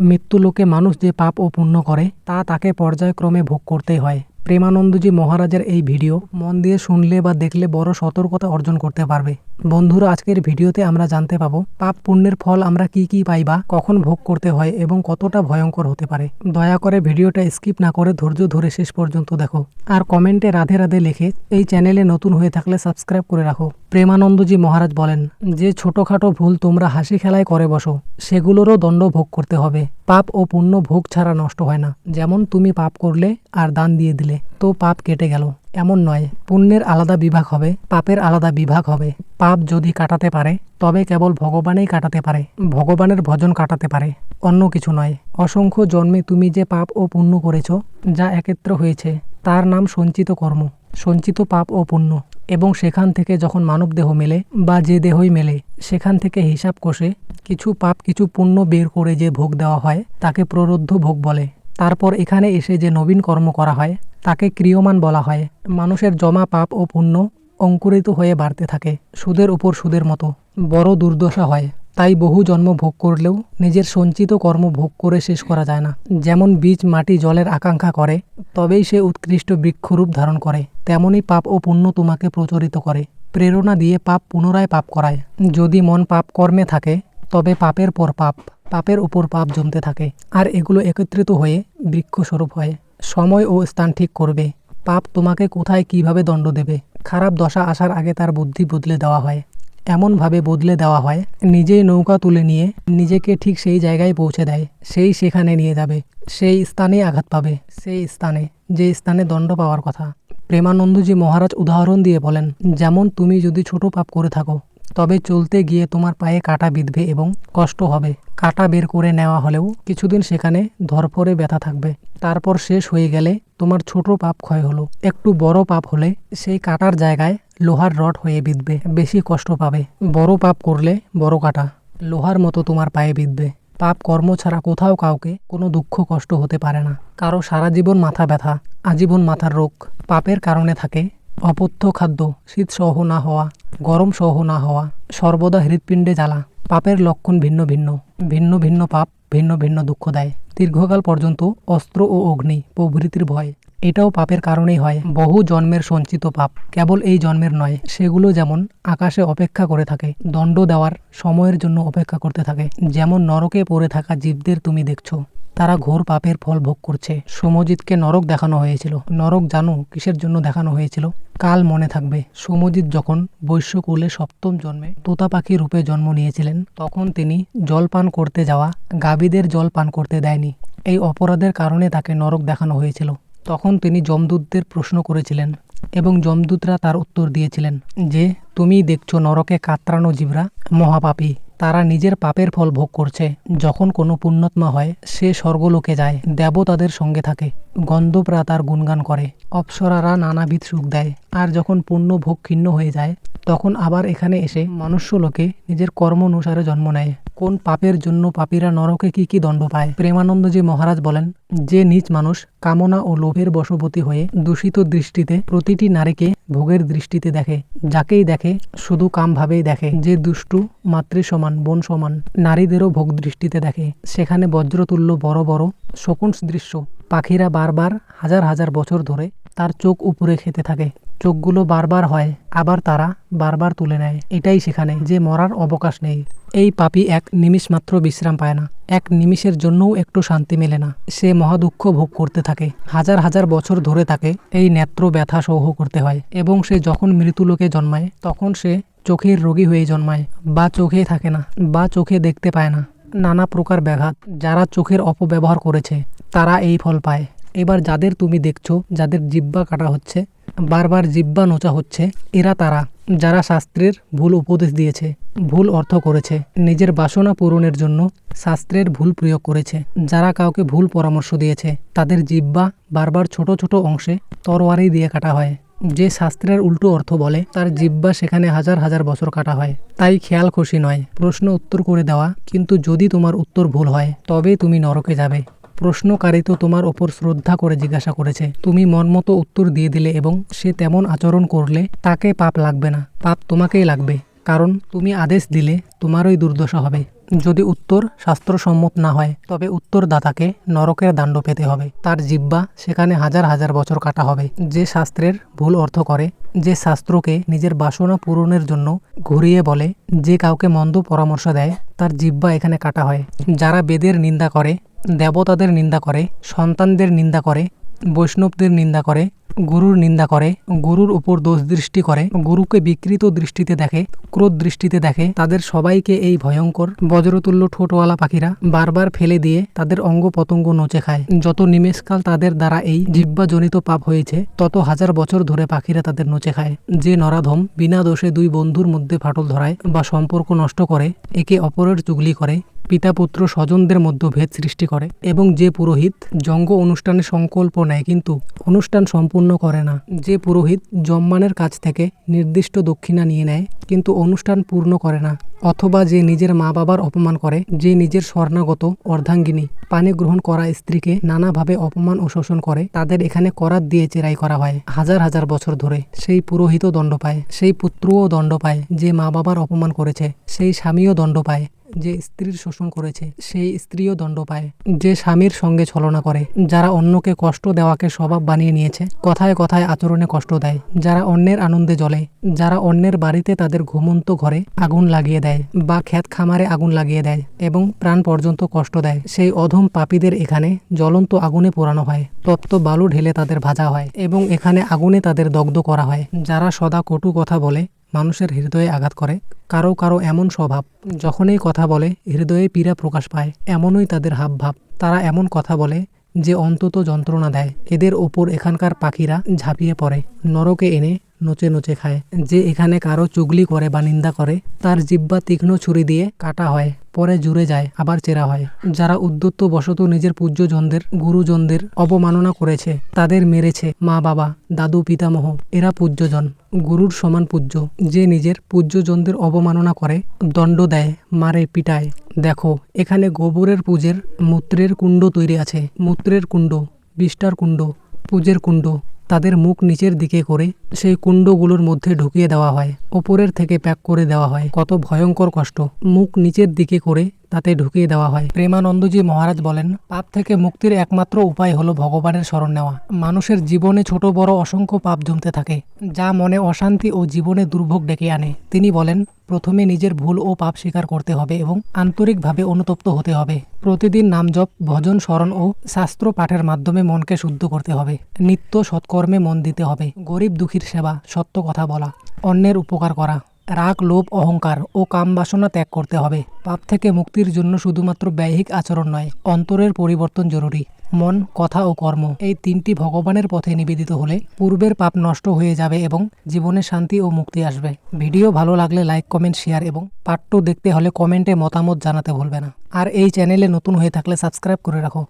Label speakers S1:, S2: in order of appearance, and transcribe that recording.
S1: মৃত্যুলোকে মানুষ যে পাপ ও পুণ্য করে তা তাকে পর্যায়ক্রমে ভোগ করতে হয়। প্রেমানন্দজি মহারাজের এই ভিডিও মন দিয়ে শুনলে বা দেখলে বড় সতর্কতা অর্জন করতে পারবে। বন্ধুরা, আজকের ভিডিওতে আমরা জানতে পাবো, পাপ পুণ্যের ফল আমরা কি কি পাই বা কখন ভোগ করতে হয় এবং কতটা ভয়ঙ্কর হতে পারে। দয়া করে ভিডিওটা স্কিপ না করে ধৈর্য ধরে শেষ পর্যন্ত দেখো। আর কমেন্টে রাধে রাধে লিখে এই চ্যানেলে নতুন হয়ে থাকলে সাবস্ক্রাইব করে রাখো। প্রেমানন্দজি মহারাজ বলেন, যে ছোটখাটো ভুল তোমরা হাসি খেলায় করে বসো, সেগুলোরও দণ্ড ভোগ করতে হবে। পাপ ও পুণ্য ভোগ ছাড়া নষ্ট হয় না। যেমন তুমি পাপ করলে আর দান দিয়ে দিলে। তো পাপ কেটে গেল। এমন নয়, পুণ্যের আলাদা বিভাগ হবে, পাপের আলাদা বিভাগ হবে। পাপ যদি কাটাতে পারে, তবে কেবল ভগবানেই কাটাতে পারে, ভগবানের ভজন কাটাতে পারে। অন্য কিছু নয়, অসংখ্য জন্মে তুমি যে পাপ ও পুণ্য করেছ, যা একত্র হয়েছে, তার নাম সঞ্চিত কর্ম, সঞ্চিত পাপ ও পুণ্য। এবং সেখান থেকে যখন মানব দেহ মেলে, বা যে দেহই মেলে, সেখান থেকে হিসাব কষে, কিছু পাপ, কিছু পুণ্য বের করে যে ভোগ দেওয়া হয়, তাকে প্ররুদ্ধ ভোগ বলে। তারপর এখানে এসে যে নবীন কর্ম করা হয় তাকে ক্রিয়মান বলা হয়। মানুষের জমা পাপ ও পুণ্য অঙ্কুরিত হয়ে বাড়তে থাকে, সুদের উপর সুদের মতো। বড় দুর্দশা হয়, তাই বহু জন্ম ভোগ করলেও নিজের সঞ্চিত কর্ম ভোগ করে শেষ করা যায় না। যেমন বীজ, মাটি, জলের আকাঙ্ক্ষা করে, তবেই সে উৎকৃষ্ট বৃক্ষরূপ ধারণ করে। তেমনি পাপ ও পুণ্য তোমাকে প্রচলিত করে। প্রেরণা দিয়ে পাপ পুনরায় পাপ করায়। যদি মন পাপ কর্মে থাকে, তবে পাপের পর পাপ, পাপের উপর পাপ জমতে থাকে। আর এগুলো একত্রিত হয়ে বৃক্ষস্বরূপ হয়। সময় ও স্থান ঠিক করবে। পাপ তোমাকে কোথায় কীভাবে দণ্ড দেবে? খারাপ দশা আসার আগে তার বুদ্ধি বদলে দেওয়া হয়। এমনভাবে বদলে দেওয়া হয়, নিজেই নৌকা তুলে নিয়ে নিজেকে ঠিক সেই জায়গায় পৌঁছে দেয়, সেই সেখানে নিয়ে যাবে, সেই স্থানেই আঘাত পাবে, সেই স্থানে, যে স্থানে দণ্ড পাওয়ার কথা। প্রেমানন্দজি মহারাজ উদাহরণ দিয়ে বলেন, যেমন তুমি যদি ছোট পাপ করে থাকো তবে চলতে গিয়ে তোমার পায়ে কাটা বিঁধবে এবং কষ্ট হবে। কাটা বের করে নেওয়া হলেও কিছুদিন সেখানে ধরফরে ব্যথা থাকবে। তারপর শেষ হয়ে গেলে তোমার ছোট পাপ ক্ষয় হলো। একটু বড় পাপ হলে সেই কাটার জায়গায় লোহার রড হয়ে বিঁধবে। বেশি কষ্ট পাবে। বড় পাপ করলে বড় কাটা। লোহার মতো তোমার পায়ে বিঁধবে। পাপ কর্ম ছাড়া কোথাও কাউকে কোনো দুঃখ কষ্ট হতে পারে না। কারও সারা জীবন মাথা ব্যথা, আজীবন মাথার রোগ। পাপের কারণে থাকে অপথ্য খাদ্য, শীত সহ না হওয়া, গরম সহ না হওয়া, সর্বদা হৃৎপিণ্ডে জ্বালা, পাপের লক্ষণ ভিন্ন ভিন্ন ভিন্ন ভিন্ন পাপ, ভিন্ন ভিন্ন দুঃখ দেয়। দীর্ঘকাল পর্যন্ত অস্ত্র ও অগ্নি, প্রভৃতির ভয়। এটাও পাপের কারণেই হয়। বহু জন্মের সঞ্চিত পাপ, কেবল এই জন্মের নয়, সেগুলো যেমন আকাশে অপেক্ষা করে থাকে, দণ্ড দেওয়ার সময়ের জন্য অপেক্ষা করতে থাকে, যেমন নরকে পড়ে থাকা জীবদের তুমি দেখছ। তারা ঘোর পাপের ফল ভোগ করছে। সমজিৎকে নরক দেখানো হয়েছিল। নরক জানো কিসের জন্য দেখানো হয়েছিল? কাল মনে থাকবে। সমজিৎ যখন বৈশ্যকুলে সপ্তম জন্মে তোতা পাখি রূপে জন্ম নিয়েছিলেন, তখন তিনি জল পান করতে যাওয়া গাভীদের জল পান করতে দেয়নি। এই অপরাধের কারণে তাকে নরক দেখানো হয়েছিল। তখন তিনি যমদূতদের প্রশ্ন করেছিলেন এবং যমদূতরা তার উত্তর দিয়েছিলেন যে, তুমি দেখছ নরকে কাতরানো জীবরা মহাপাপী। তারা নিজের পাপের ফল ভোগ করছে। যখন কোনো পুণ্যত্মা হয়, সে স্বর্গলোকে যায় দেবতাদের সঙ্গে থাকে। গন্ধপরা তার গুণগান করে। অপ্সরারা নানাবিধ সুখ দেয়। আর যখন পুণ্য ভোগ ক্ষীণ হয়ে যায়, তখন আবার এখানে এসে মনুষ্যলোকে নিজের কর্ম অনুসারে জন্ম নেয়। কোন পাপের জন্য পাপীরা নরকে কি কি দণ্ড পায়? প্রেমানন্দজি মহারাজ বলেন, যে নিজ মানুষ কামনা ও লোভের বশবতী হয়ে দূষিত দৃষ্টিতে প্রতিটি নারীকে ভোগের দৃষ্টিতে দেখে, যাকেই দেখে শুধু কাম ভাবেই দেখে। যে দুষ্টু মাতৃ সমান, বোন সমান, নারীদেরও ভোগ দৃষ্টিতে দেখে। সেখানে বজ্রতুল্য বড় বড় শকুন দৃশ্য। পাখিরা বারবার হাজার হাজার বছর ধরে তার চোখ উপরে খেতে থাকে। চোখগুলো বারবার হয়, আবার তারা বারবার তুলে নেয়। এটাই সেখানে যে মরার অবকাশ নেই। এই পাপি এক নিমিষ মাত্র বিশ্রাম পায় না। এক নিমিষের জন্যও একটু শান্তি মেলে না। সে মহাদুঃখ ভোগ করতে থাকে। হাজার হাজার বছর ধরে তাকে এই নেত্র ব্যথা সহ করতে হয় এবং সে যখন মৃত্যুলোকে জন্মায়, তখন সে চোখের রোগী হয়ে জন্মায়। বা চোখে থাকে না, বা চোখে দেখতে পায় না। নানা প্রকার ব্যাঘাত, যারা চোখের অপব্যবহার করেছে, তারা এই ফল পায়। এবার যাদের তুমি দেখছ, যাদের জিব্বা কাটা হচ্ছে বারবার জিব্বা নোচা হচ্ছে, এরা তারা, যারা শাস্ত্রের ভুল উপদেশ দিয়েছে, ভুল অর্থ করেছে, নিজের বাসনা পূরণের জন্য শাস্ত্রের ভুল প্রয়োগ করেছে। যারা কাউকে ভুল পরামর্শ দিয়েছে, তাদের জিব্বা বারবার ছোট ছোট অংশে তরোয়ারি দিয়ে কাটা হয়। যে শাস্ত্রের উল্টো অর্থ বলে, তার জিব্বা সেখানে হাজার হাজার বছর কাটা হয়। তাই খেয়াল খুশি নয়। প্রশ্ন উত্তর করে দেওয়া, কিন্তু যদি তোমার উত্তর ভুল হয়, তবে তুমি নরকে যাবে। প্রশ্নকারী তো তোমার ওপর শ্রদ্ধা করে জিজ্ঞাসা করেছে। তুমি মনমতো উত্তর দিয়ে দিলে এবং সে তেমন আচরণ করলে তাকে পাপ লাগবে না, পাপ তোমাকেই লাগবে। কারণ তুমি আদেশ দিলে তোমারই দুর্দশা হবে। যদি উত্তর শাস্ত্রসম্মত না হয়, তবে উত্তরদাতাকে নরকের দাণ্ড পেতে হবে। তার জিব্বা সেখানে হাজার হাজার বছর কাটা হবে। যে শাস্ত্রের ভুল অর্থ করে, যে শাস্ত্রকে নিজের বাসনা পূরণের জন্য ঘুরিয়ে বলে, যে কাউকে মন্দ পরামর্শ দেয়, তার জিব্বা এখানে কাটা হয়। যারা বেদের নিন্দা করে দেবতাদের নিন্দা করে, সন্তানদের নিন্দা করে, বৈষ্ণবদের নিন্দা করে, গুরুর নিন্দা করে, গুরুর উপর দোষ দৃষ্টি করে, গুরুকে বিকৃত দৃষ্টিতে দেখে, ক্রোধ দৃষ্টিতে দেখে, তাদের সবাইকে এই ভয়ঙ্কর বজ্রতুল্য ঠোঁটওয়ালা পাখিরা বারবার ফেলে দিয়ে তাদের অঙ্গ পতঙ্গ নচে খায়। যত নিমেষকাল তাদের দ্বারা এই জিব্বাজনিত পাপ হয়েছে, তত হাজার বছর ধরে পাখিরা তাদের নচে খায়। যে নরাধম বিনা দোষে দুই বন্ধুর মধ্যে ফাটল ধরায় বা সম্পর্ক নষ্ট করে, একে অপরের চুগলি করে পিতা পুত্র স্বজনদের মধ্যে ভেদ সৃষ্টি করে এবং যে পুরোহিত জঙ্গ অনুষ্ঠানে সংকল্প নেয় কিন্তু অনুষ্ঠান সম্পূর্ণ করে না। যে পুরোহিত জম্মানের কাছ থেকে নির্দিষ্ট দক্ষিণা নিয়ে নেয় কিন্তু অনুষ্ঠান পূর্ণ করে না অথবা যে নিজের মা বাবার অপমান করে, যে নিজের স্বর্ণাগত অর্ধাঙ্গিনী পানি গ্রহণ করা স্ত্রীকে নানাভাবে অপমান ও শোষণ করে, তাদের এখানে করাত দিয়ে চেরাই করা হয় হাজার হাজার বছর ধরে। সেই পুরোহিতও দণ্ড পায়, সেই পুত্রও দণ্ড পায় যে মা বাবার অপমান করেছে, সেই স্বামীও দণ্ড পায়। যে স্ত্রীর শোষণ করেছে, সেই স্ত্রীও দণ্ড পায়। যে স্বামীর সঙ্গে ছলনা করে, যারা অন্যকে কষ্ট দেওয়াকে স্বভাব বানিয়ে নিয়েছে, কথায় কথায় আচরণে কষ্ট দেয়। যারা অন্যের আনন্দে জ্বলে, যারা অন্যের বাড়িতে তাদের ঘুমন্ত ঘরে আগুন লাগিয়ে দেয় বা ক্ষেত খামারে আগুন লাগিয়ে দেয় এবং প্রাণ পর্যন্ত কষ্ট দেয়, সেই অধম পাপীদের এখানে জ্বলন্ত আগুনে পোড়ানো হয়, তপ্ত বালু ঢেলে তাদের ভাজা হয় এবং এখানে আগুনে তাদের দগ্ধ করা হয়। যারা সদা কটু কথা বলে মানুষের হৃদয়ে আঘাত করে। কারও কারও এমন স্বভাব, যখনই কথা বলে, হৃদয়ে পীড়া প্রকাশ পায়, এমনই তাদের হাবভাব। তারা এমন কথা বলে, যে অন্তত যন্ত্রণা দেয়। এদের ওপর এখানকার পাখিরা ঝাঁপিয়ে পড়ে। নরকে এনে নচে নচে খায়। যে এখানে কারও চুগলি করে বা নিন্দা করে, তার জিব্বা তীক্ষ্ণ ছুরি দিয়ে কাটা হয়, পরে জুড়ে যায়, আবার চেরা হয়। যারা উদ্যত্ত বশত নিজের পূজ্যজনদের, গুরুজনদের অবমাননা করেছে, তাদের মেরেছে মা, বাবা, দাদু, পিতামহ। এরা পূজ্যজন, গুরুর সমান পূজ্য। যে নিজের পূজ্যজনদের অবমাননা করে, দণ্ড দেয়, মারে, পিটায়। দেখো, এখানে গোবরের পূজের মূত্রের কুণ্ড তৈরি আছে। মূত্রের কুণ্ড বিষ্টার কুণ্ড, পূজের কুণ্ড। তাদের মুখ নিচের দিকে করে সেই কুণ্ডগুলোর মধ্যে ঢুকিয়ে দেওয়া হয়। ওপরের থেকে প্যাক করে দেওয়া হয়। কত ভয়ঙ্কর কষ্ট। মুখ নিচের দিকে করে তাতে ঢুকিয়ে দেওয়া হয়। প্রেমানন্দজি মহারাজ বলেন, পাপ থেকে মুক্তির একমাত্র উপায় হলো ভগবানের স্মরণ নেওয়া। মানুষের জীবনে ছোট বড় অসংখ্য পাপ জমতে থাকে, যা মনে অশান্তি ও জীবনে দুর্ভোগ ডেকে আনে। তিনি বলেন, প্রথমে নিজের ভুল ও পাপ স্বীকার করতে হবে এবং আন্তরিকভাবে অনুতপ্ত হতে হবে। প্রতিদিন নামজপ ভজন, স্মরণ ও শাস্ত্র পাঠের মাধ্যমে মনকে শুদ্ধ করতে হবে। নিত্য সৎকর্মে মন দিতে হবে। গরিব দুঃখীর সেবা, সত্য কথা বলা, অন্যের উপকার করা। রাগ, লোভ, অহংকার ও কাম বাসনা ত্যাগ করতে হবে। পাপ থেকে মুক্তির জন্য শুধুমাত্র ব্যয়িক আচরণ নয়, অন্তরের পরিবর্তন জরুরি। মন, কথা ও কর্ম এই তিনটি ভগবানের পথে নিবেদিত হলে পূর্বের পাপ নষ্ট হয়ে যাবে এবং জীবনে শান্তি ও মুক্তি আসবে। ভিডিও ভালো লাগলে লাইক, কমেন্ট, শেয়ার এবং পাঠ্য দেখতে হলে কমেন্টে মতামত জানাতে ভুলবে না। আর এই চ্যানেলে নতুন হয়ে থাকলে সাবস্ক্রাইব করে রাখো।